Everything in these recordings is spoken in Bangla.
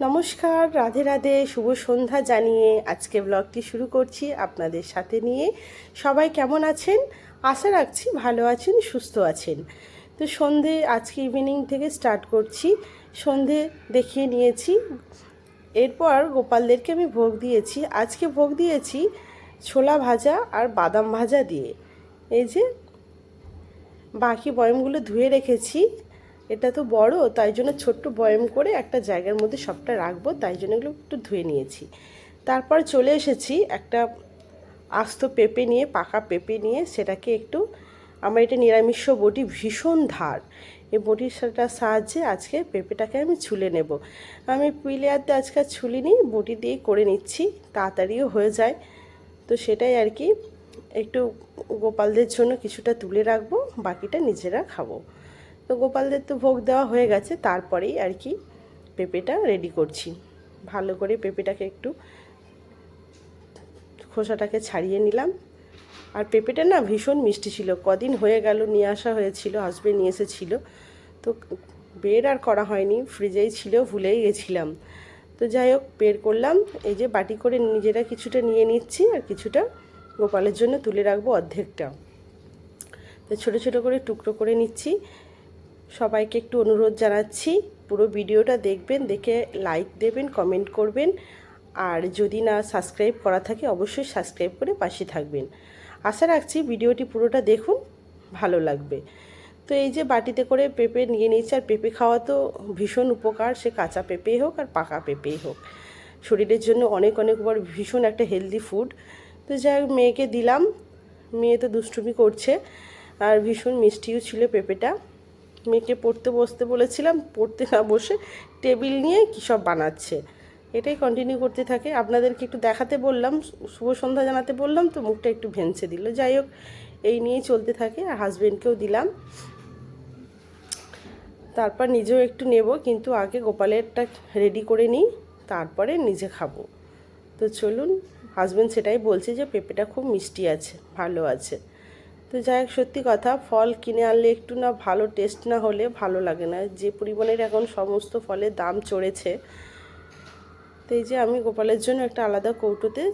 নমস্কার, রাধে রাধে, শুভ সন্ধ্যা জানিয়ে আজকে ব্লগটি শুরু করছি আপনাদের সাথে নিয়ে। সবাই কেমন আছেন? আশা রাখছি ভালো আছেন, সুস্থ আছেন। তো সন্ধে আজকে ইভিনিং থেকে স্টার্ট করছি। সন্ধে দেখিয়ে নিয়েছি। এরপর গোপালদেরকে আমি ভোগ দিয়েছি। আজকে ভোগ দিয়েছি ছোলা ভাজা আর বাদাম ভাজা দিয়ে। এই যে বাকি বয়মগুলো ধুয়ে রেখেছি। এটা তো বড়, তাই জন্য ছোট্ট বয়ম করে একটা জায়গার মধ্যে সবটা রাখব, তাই জন্য এগুলো একটু ধুয়ে নিয়েছি। তারপর চলে এসেছি একটা আস্ত পেঁপে নিয়ে, পাকা পেঁপে নিয়ে, সেটাকে একটু আমার এটা নিরামিষ বটি ভীষণ ধার। এই বটির সাহায্যে আজকে পেঁপেটাকে আমি ছুলে নেব। আমি পিলিয়ারতে আজকে আর ছুলিনি, বটি দিয়ে করে নিচ্ছি, তাড়াতাড়িও হয়ে যায়। তো সেটাই আর কি, একটু গোপালদের জন্য কিছুটা তুলে রাখব, বাকিটা নিজেরা খাব। তো গোপালদের তো ভোগ দেওয়া হয়ে গেছে, তারপরেই আর কি পেঁপেটা রেডি করছি। ভালো করে পেঁপেটাকে একটু খোসাটাকে ছাড়িয়ে নিলাম। আর পেঁপেটা না ভীষণ মিষ্টি ছিল, কদিন হয়ে গেল, নিয়ে আসা হয়েছিল হাজবেন্ড নিয়ে এসেছিল। তো বের আর করা হয়নি ফ্রিজেই ছিল, ভুলেই গেছিলাম। তো যাই হোক, বের করলাম, এই যে বাটি করে নিজেরা কিছুটা নিয়ে নিচ্ছি আর কিছুটা গোপালের জন্য তুলে রাখব অর্ধেকটা। তো ছোটো ছোটো করে টুকরো করে নিচ্ছি সবাইকে একটু অনুরোধ জানাচ্ছি, পুরো ভিডিওটা দেখবেন, দেখে লাইক দেবেন কমেন্ট করবেন। আর যদি না সাবস্ক্রাইব করা থাকে, অবশ্যই সাবস্ক্রাইব করে পাশে থাকবেন। আশা রাখছি ভিডিওটি পুরোটা দেখুন, ভালো লাগবে। তো এই যে বাটিতে করে পেঁপে নিয়ে নিয়েছি, আর পেঁপে খাওয়া তো ভীষণ উপকার, সে কাঁচা পেঁপেই হোক আর পাকা পেঁপেই হোক। শরীরের জন্য অনেক অনেক অনেকবার ভীষণ একটা হেলদি ফুড তো যাই হোক, মেয়েকে দিলাম, মেয়ে তো দুষ্টুমি করছে, আর ভীষণ মিষ্টিও ছিল পেঁপেটা। মেয়েকে পড়তে বসতে বলেছিলাম, পড়তে না বসে টেবিল নিয়ে কী সব বানাচ্ছে। এটাই কন্টিনিউ করতে থাকে। আপনাদেরকে একটু দেখাতে বললাম, শুভ সন্ধ্যা জানাতে বললাম তো মুখটা একটু ভেঙছে দিল। যাই হোক, এই নিয়েই চলতে থাকে। আর হাজব্যান্ডকেও দিলাম। তারপর নিজেও একটু নেব, কিন্তু আগে গোপালেরটা রেডি করে নিই, তারপরে নিজে খাব। তো চলুন হাজব্যান্ড সেটাই বলছে যে পেঁপেটা খুব মিষ্টি আছে, ভালো আছে। তো যাই হোক, সত্যি কথা, ফল কিনে আনলে একটু না ভালো টেস্ট না হলে ভালো লাগে না। যে পরিমাণের এখন সমস্ত ফলের দাম চড়েছে, তো এই যে আমি গোপালের জন্য একটা আলাদা কৌটোতে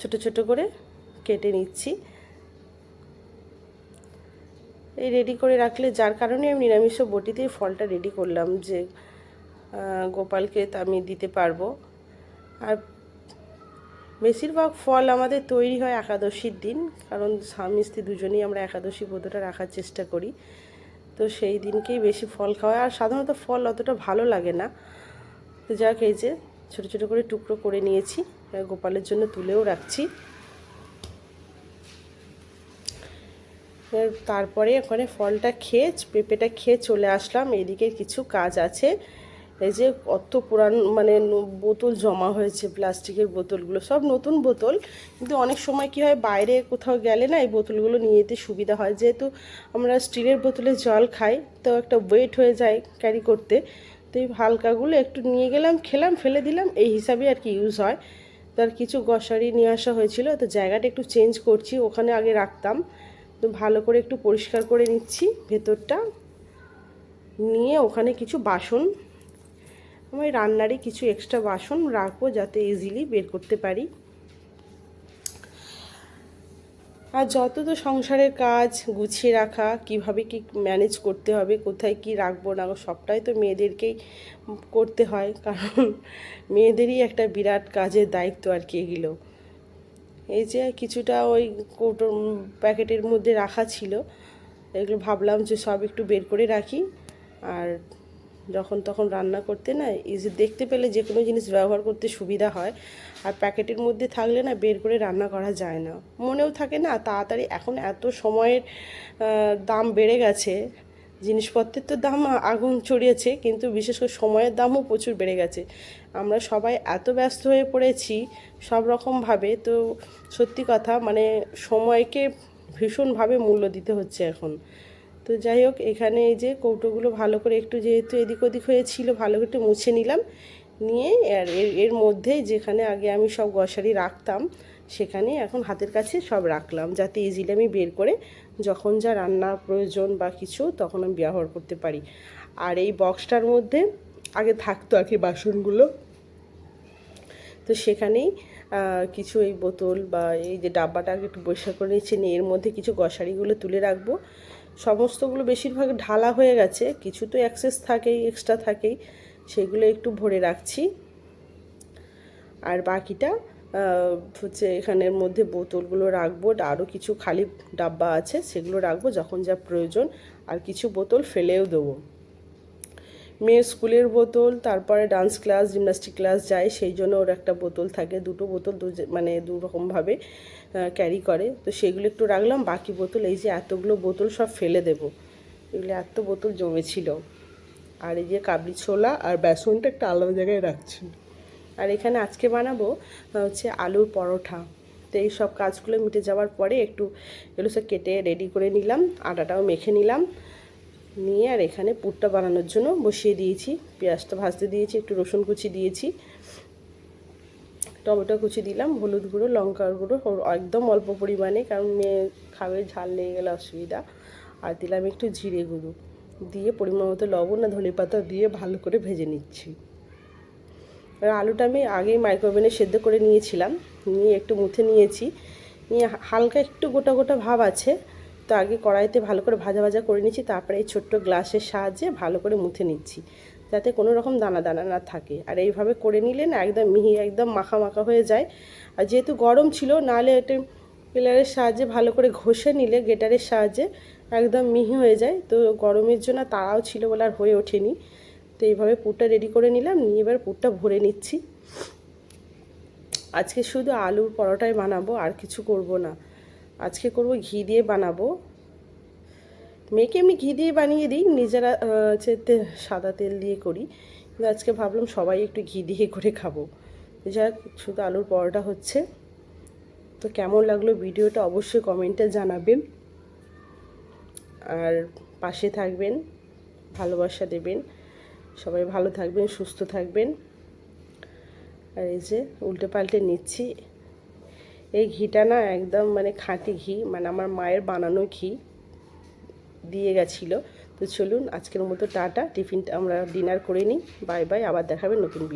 ছোট ছোট করে কেটে নিচ্ছি। এই রেডি করে রাখলে যার কারণে আমি নিরামিষ বটিতেই ফলটা রেডি করলাম যে গোপালকে আমি দিতে পারব। আর বেশিরভাগ ফল আমাদের তৈরি হয় একাদশীর দিন, কারণ স্বামী স্ত্রী দুজনেই আমরা একাদশী ব্রতটা রাখার চেষ্টা করি। তো সেই দিনকেই বেশি ফল খাওয়া আর সাধারণত ফল অতটা ভালো লাগে না। তো যাক এই যে ছোটো ছোটো করে টুকরো করে নিয়েছি গোপালের জন্য তুলেও রাখছি। তারপরে ওখানে ফলটা খেয়ে, পেঁপেটা খেয়ে চলে আসলাম। এদিকে কিছু কাজ আছে। এই যে অত পুরান মানে বোতল জমা হয়েছে, প্লাস্টিকের বোতলগুলো, সব নতুন বোতল। কিন্তু অনেক সময় কি হয়, বাইরে কোথাও গেলে না, এই বোতলগুলো নিয়ে যেতে সুবিধা হয়। যেহেতু আমরা স্টিলের বোতলে জল খাই, তো একটা ওয়েট হয়ে যায় ক্যারি করতে। তো এই হালকাগুলো একটু নিয়ে গেলাম, খেলাম, ফেলে দিলাম, এই হিসাবে আর কি ইউজ হয়। তার কিছু গসারি নিয়ে আসা হয়েছিল, তো জায়গাটা একটু চেঞ্জ করছি, ওখানে আগে রাখতাম। তো ভালো করে একটু পরিষ্কার করে নিচ্ছি, ভেতরটা। নিয়ে ওখানে কিছু বাসন আমি রান্নারই কিছু এক্সট্রা বাসন রাখব যাতে ইজিলি বের করতে পারি। আর যত তো সংসারের কাজ গুছিয়ে রাখা, কীভাবে কি ম্যানেজ করতে হবে, কোথায় কি রাখব না, সবটাই তো মেয়েদেরকেই করতে হয়, কারণ মেয়েদেরই একটা বিরাট কাজের দায়িত্ব আর কি এগুলো। এই যে কিছুটা ওই কৌটোর প্যাকেটের মধ্যে রাখা ছিল, এগুলো ভাবলাম যে সব একটু বের করে রাখি। আর যখন তখন রান্না করতে না ইজি দেখতে পেলে যে কোনো জিনিস ব্যবহার করতে সুবিধা হয়। আর প্যাকেটের মধ্যে থাকলে না বের করে রান্না করা যায় না। মনেও থাকে না, তাড়াতাড়ি এখন এত সময়ের দাম বেড়ে গেছে। জিনিসপত্রের তো দাম আগুন চড়িয়েছে কিন্তু বিশেষ করে সময়ের দামও প্রচুর বেড়ে গেছে। আমরা সবাই এত ব্যস্ত হয়ে পড়েছি সব রকমভাবে তো সত্যি কথা মানে সময়কে ভীষণভাবে মূল্য দিতে হচ্ছে এখন। তো যাই হোক, এখানে এই যে কৌটোগুলো ভালো করে একটু যেহেতু এদিক ওদিক হয়েছিল, ভালো করে একটু মুছে নিলাম। নিয়ে আর এর এর মধ্যে যেখানে আগে আমি সব গসারি রাখতাম, সেখানে এখন হাতের কাছে সব রাখলাম, যাতে ইজিলি আমি বের করে যখন যা রান্নার প্রয়োজন বা কিছু তখন আমি ব্যবহার করতে পারি। আর এই বক্সটার মধ্যে আগে থাকতো আর কি বাসনগুলো। তো সেখানেই কিছু এই বোতল বা এই যে ডাব্বাটা একটু পরিষ্কার করে নিচ্ছি এর মধ্যে কিছু গসারিগুলো তুলে রাখব। সমস্তগুলো বেশিরভাগ ঢালা হয়ে গেছে, কিছু তো অ্যাক্সেস থাকেই এক্সট্রা থাকেই, সেগুলো একটু ভরে রাখছি। আর বাকিটা হচ্ছে এখানের মধ্যে বোতলগুলো রাখব আরও কিছু খালি ডাব্বা আছে, সেগুলো রাখব যখন যা প্রয়োজন, আর কিছু বোতল ফেলেও দেবো। মেয়ের স্কুলের বোতল, তারপরে ডান্স ক্লাস জিমনাস্টিক ক্লাস যায়, সেই জন্য ওর একটা বোতল থাকে, দুটো বোতল দু মানে দুরকমভাবে ক্যারি করে। তো সেগুলো একটু রাখলাম, বাকি বোতল এই যে এতগুলো বোতল সব ফেলে দেব। এগুলো এত বোতল জমেছিল। আর এই যে কাবলি ছোলা আর বেসনটা একটা আলাদা জায়গায় রাখছি। আর এখানে আজকে বানাবো হচ্ছে আলুর পরোঠা। তো এই সব কাজগুলো মিটে যাওয়ার পরে একটু এগুলো সব কেটে রেডি করে নিলাম, আটাটাও মেখে নিলাম। নিয়ে আর এখানে পুরটা বানানোর জন্য বসিয়ে দিয়েছি। পেঁয়াজটা ভাজতে দিয়েছি, একটু রসুন কুচি দিয়েছি। টমেটো কুচি দিলাম, হলুদ গুঁড়ো, লঙ্কার গুঁড়ো একদম অল্প পরিমাণে কারণ মেয়ে খাবে, ঝাল লেগে গেলে অসুবিধা। আর দিলাম একটু জিরে গুঁড়ো। দিয়ে পরিমাণ মতো লবণ আর ধনে পাতা দিয়ে ভালো করে ভেজে নিচ্ছি। আর আলুটা আমি আগেই মাইক্রোওভেনে সেদ্ধ করে নিয়েছিলাম। নিয়ে একটু মুথে নিয়েছি। নিয়ে হালকা একটু গোটা গোটা ভাব আছে। তো আগে কড়াইতে ভালো করে ভাজা ভাজা করে নিচ্ছি তারপরে এই ছোট্ট গ্লাসের সাহায্যে ভালো করে মুথে নিচ্ছি, যাতে কোনো রকম দানা দানা না থাকে। আর এইভাবে করে নিলে না একদম মিহি, একদম মাখা মাখা হয়ে যায়। আর যেহেতু গরম ছিল, নাহলে এটা পিলারের সাহায্যে ভালো করে ঘষে নিলে, গেটারের সাহায্যে একদম মিহি হয়ে যায়। তো গরমের জন্য তাড়াও ছিল বলে আর হয়ে ওঠেনি। তো এইভাবে পুরটা রেডি করে নিলাম, নিয়ে এবার পুরটা ভরে নিচ্ছি। আজকে শুধু আলুর পরোটাই বানাবো, আর কিছু করব না। আজকে করব ঘি দিয়ে বানাবো। মেয়েকে আমি ঘি দিয়ে বানিয়ে দিই, নিজেরা হচ্ছে সাদা তেল দিয়ে করি। কিন্তু আজকে ভাবলাম সবাই একটু ঘি দিয়ে করে খাব। যাক, শুধু আলুর পরোটা হচ্ছে। তো কেমন লাগল ভিডিওটা অবশ্যই কমেন্টে জানাবেন। আর পাশে থাকবেন, ভালোবাসা দেবেন। সবাই ভালো থাকবেন, সুস্থ থাকবেন। আর এই যে উল্টে পাল্টে নিচ্ছি। এই ঘিটা না একদম মানে খাঁটি ঘি মানে আমার মায়ের বানানো ঘি দিয়ে গেছিল। তো চলুন আজকের মতো টাটা, টিফিনটা আমরা ডিনার করে নিই। বাই বাই, আবার দেখাবে নতুন